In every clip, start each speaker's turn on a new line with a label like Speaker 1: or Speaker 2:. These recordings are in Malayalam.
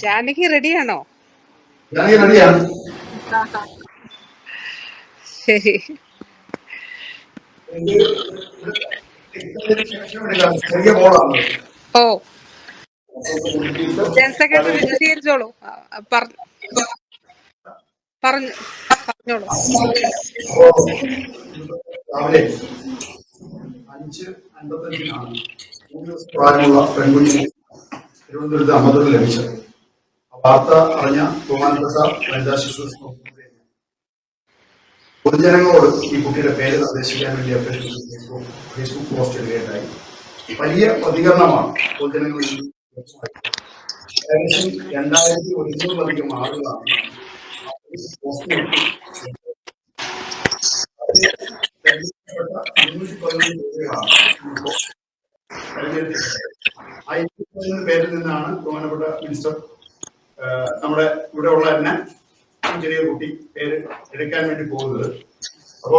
Speaker 1: ജാനകി റെഡിയാണോ? ശരി. ഓ. ജനറൽ സെക്രട്ടറി വിശദീകരിച്ചോളൂ പറഞ്ഞു പറഞ്ഞോളൂ.
Speaker 2: അഞ്ച് അൻപത്തഞ്ചിനാണ്. പെൺകുഞ്ഞിനെ തിരുവനന്തപുരത്ത് അമൃതത്തിൽ ലഭിച്ചത് വാർത്ത അറിഞ്ഞ ബഹുമാനപ്പെട്ട വനിതാ ശിശു പൊതുജനങ്ങളോട് ഈ കുട്ടിയുടെ പേര് നിർദ്ദേശിക്കാൻ വേണ്ടി ഫേസ്ബുക്ക് പോസ്റ്റ് ഇടുകയുണ്ടായി വലിയ പ്രതികരണമാണ് പൊതുജനങ്ങളിൽ. ഏകദേശം രണ്ടായിരത്തി ഒരുന്നൂറിലധികം ആളുകളാണ് തെരഞ്ഞെടുത്തിട്ടുള്ളത്. ആ പതിനൊന്ന് പേരിൽ നിന്നാണ് ബഹുമാനപ്പെട്ട മിനിസ്റ്റർ നമ്മുടെ ഇവിടെ ഉള്ള തന്നെ ചെറിയ കുട്ടി പേര് എടുക്കാൻ വേണ്ടി പോകുന്നത്. അപ്പോ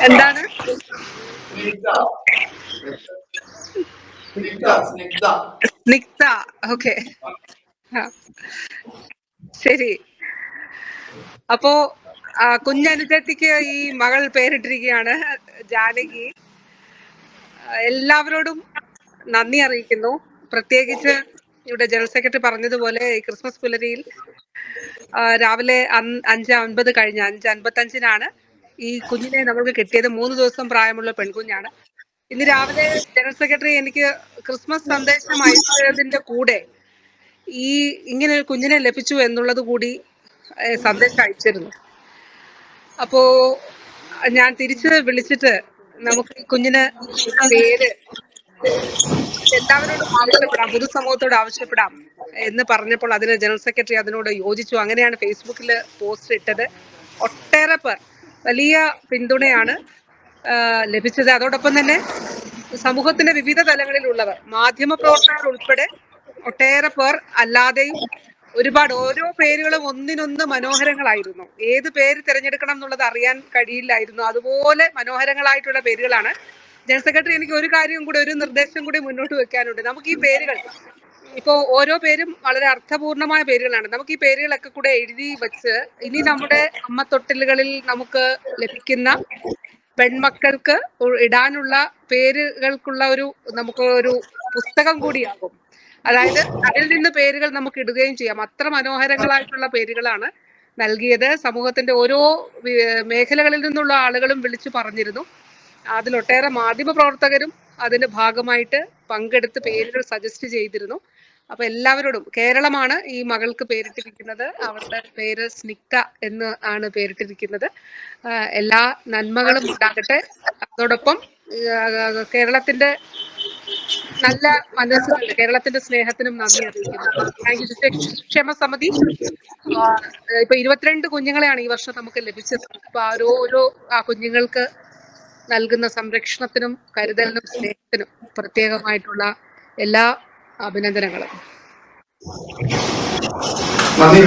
Speaker 1: എന്താണ്? ഓക്കെ. ശരി. അപ്പോ കുഞ്ഞനുജത്തിക്ക് ഈ മകൾ പേരിട്ടിരിക്കുകയാണ് ജാനകി. എല്ലാവരോടും നന്ദി അറിയിക്കുന്നു. പ്രത്യേകിച്ച് ഇവിടെ ജനറൽ സെക്രട്ടറി പറഞ്ഞതുപോലെ ഈ ക്രിസ്മസ് പുലരിയിൽ രാവിലെ അഞ്ച് അൻപത് കഴിഞ്ഞ് അഞ്ച് അൻപത്തഞ്ചിനാണ് ഈ കുഞ്ഞിനെ നമ്മൾക്ക് കിട്ടിയത് മൂന്ന് ദിവസം പ്രായമുള്ള പെൺകുഞ്ഞാണ്. ഇന്ന് രാവിലെ ജനറൽ സെക്രട്ടറി എനിക്ക് ക്രിസ്മസ് സന്ദേശം അയച്ചതിന്റെ കൂടെ ഈ ഇങ്ങനെ ഒരു കുഞ്ഞിനെ ലഭിച്ചു എന്നുള്ളത് കൂടി സന്ദേശം അയച്ചിരുന്നു. അപ്പോ ഞാൻ തിരിച്ച് വിളിച്ചിട്ട് നമുക്ക് ഈ കുഞ്ഞിന് പേര് എല്ലാവരോടും ആവശ്യപ്പെടാം പൊതുസമൂഹത്തോട് ആവശ്യപ്പെടാം എന്ന് പറഞ്ഞപ്പോൾ അതിന് ജനറൽ സെക്രട്ടറി അതിനോട് യോജിച്ചു. അങ്ങനെയാണ് ഫേസ്ബുക്കിൽ പോസ്റ്റ് ഇട്ടത്. ഒട്ടേറെ പേർ വലിയ പിന്തുണയാണ് ലഭിച്ചത്. അതോടൊപ്പം തന്നെ സമൂഹത്തിന്റെ വിവിധ തലങ്ങളിലുള്ളവർ മാധ്യമ പ്രവർത്തകർ ഉൾപ്പെടെ ഒട്ടേറെ പേർ അല്ലാതെയും ഒരുപാട് ഓരോ പേരുകളും ഒന്നിനൊന്ന് മനോഹരങ്ങളായിരുന്നു. ഏത് പേര് തിരഞ്ഞെടുക്കണം എന്നുള്ളത് അറിയാൻ കഴിയില്ലായിരുന്നു. അതുപോലെ മനോഹരങ്ങളായിട്ടുള്ള പേരുകളാണ്. ജനറൽ സെക്രട്ടറി എനിക്ക് ഒരു കാര്യം കൂടി ഒരു നിർദ്ദേശം കൂടി മുന്നോട്ട് വെക്കാനുണ്ട്. നമുക്ക് ഈ പേരുകൾ ഇപ്പോ ഓരോ പേരും വളരെ അർത്ഥപൂർണമായ പേരുകളാണ്. നമുക്ക് ഈ പേരുകളൊക്കെ കൂടെ എഴുതി വെച്ച് ഇനി നമ്മുടെ അമ്മ തൊട്ടിലുകളിൽ നമുക്ക് ലഭിക്കുന്ന പെൺമക്കൾക്ക് ഇടാനുള്ള പേരുകൾക്കുള്ള ഒരു നമുക്ക് ഒരു പുസ്തകം കൂടിയാകും. അതായത് അതിൽ നിന്ന് പേരുകൾ നമുക്ക് ഇടുകയും ചെയ്യാം. അത്ര മനോഹരങ്ങളായിട്ടുള്ള പേരുകളാണ് നൽകിയത്. സമൂഹത്തിന്റെ ഓരോ മേഖലകളിൽ നിന്നുള്ള ആളുകളും വിളിച്ചു പറഞ്ഞിരുന്നു. അതിലൊട്ടേറെ മാധ്യമ പ്രവർത്തകരും അതിന്റെ ഭാഗമായിട്ട് പങ്കെടുത്ത് പേരുകൾ സജസ്റ്റ് ചെയ്തിരുന്നു. അപ്പൊ എല്ലാവരോടും കേരളമാണ് ഈ മകൾക്ക് പേരിട്ടിരിക്കുന്നത്. അവളുടെ പേര് സ്നിഗ്ധ എന്ന് ആണ് പേരിട്ടിരിക്കുന്നത്. എല്ലാ നന്മകളും ഉണ്ടാകട്ടെ. അതോടൊപ്പം കേരളത്തിന്റെ നല്ല മനസ്സുകളുണ്ട് കേരളത്തിന്റെ സ്നേഹത്തിനും നന്ദി അറിയിക്കുന്നു. ക്ഷേമ സമിതി. ഇപ്പൊ ഇരുപത്തിരണ്ട് കുഞ്ഞുങ്ങളെയാണ് ഈ വർഷം നമുക്ക് ലഭിച്ചത്. അപ്പൊ ഓരോരോ ഓരോ ഓരോ ആ കുഞ്ഞുങ്ങൾക്ക് നൽകുന്ന സംരക്ഷണത്തിനും കരുതലിനും സ്നേഹത്തിനും പ്രത്യേകമായിട്ടുള്ള എല്ലാ അഭിനന്ദനങ്ങളും.
Speaker 2: നന്ദി